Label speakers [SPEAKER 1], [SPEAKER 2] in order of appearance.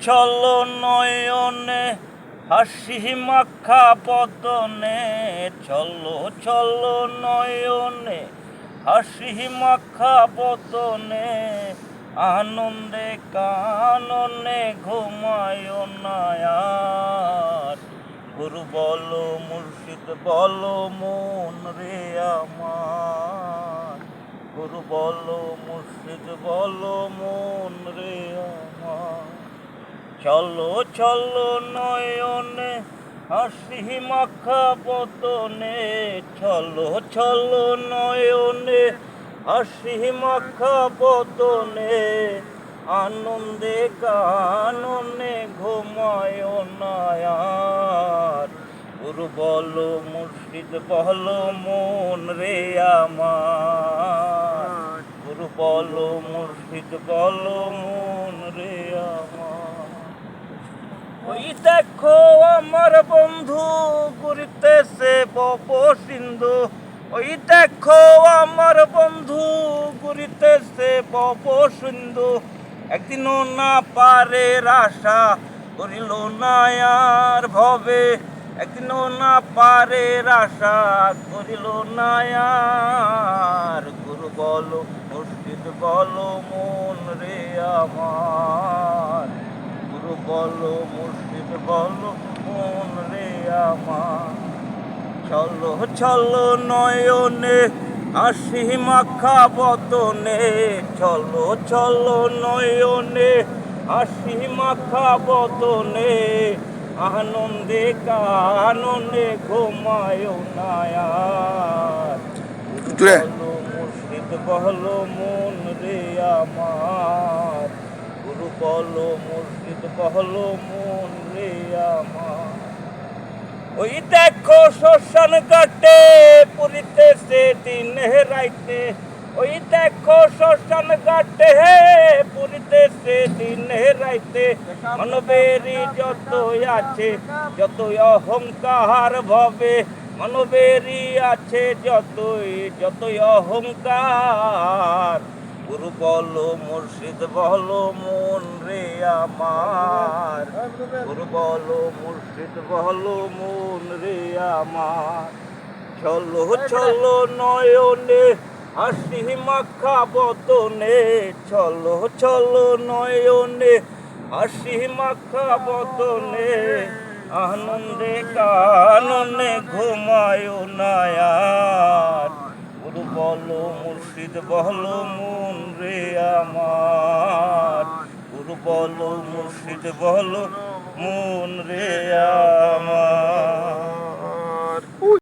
[SPEAKER 1] চলো নয়নে, হাসি মাখা বদনে চলো চলো নয়নে, হাসি মাখা বদনে আনন্দে কাননে ঘুমায় নায়ার। গুরু বলো, মুর্শিদ বলো, মন রে আমার। গুরু বলো, মুর্শিদ বলো, মন চলো চলো নয়নে, হাসি মাখা বদনে। চলো চলো নয়নে, হাসি মাখা বদনে। আনন্দে কাননে ঘুমায় নায়ার গুরু বলো মুর্শিদ বলো মন রে আমার। গুরু বলো মুর্শিদ বলো মন রে আমার। ওই দেখো আমার বন্ধু ঘুরিতেছে বপ সিন্ধু। ওই দেখো আমার বন্ধু ঘুরিতেছে বপ সিন্ধু। একদিনও না পারে আশা করিল না আর ভবে। একদিনও না পারে আশা করিল না আর। গুরু বলো মুর্শিদ বলো, মন রে আমার। গুরু বলো মুর্শিদ বলো মন রে আমার চলো চলো নয়নে হাসি মাখা বদনে। চলো চলো নয়নে হাসি মাখা বদনে। আনন্দে কাননে ঘুমায় নায়ার।
[SPEAKER 2] জুড়ে।
[SPEAKER 1] মুর্শিদ বলো মন রে আমার। গুরু বলো মুর্শিদ বলো মন রে আমার ওই দেখো শ্মশান কাটে পুরিতেছে দিন রাইতে ওই দেখো শ্মশান কাটে পুরিতেছে দিন রাইতে মানবেরই যতই আছে, যতই অহংকার ভবে মানবেরই আছে যতই যতই অহংকার। গুরু বলো, মুর্শিদ বলো রে আমার। গুরু বলো, মুর্শিদ বলো, মন রে আমার। চলো চলো নয়নে, হাসি মাখা বদনে। চলো চলো নয়নে, হাসি মাখা বদনে। আনন্দে কাননে ঘুমায় নায়ার। গুরু বলো, মুর্শিদ বলো, মন রে আমার। মুখ বলো মুর্শিদ বলো মন রে আমার।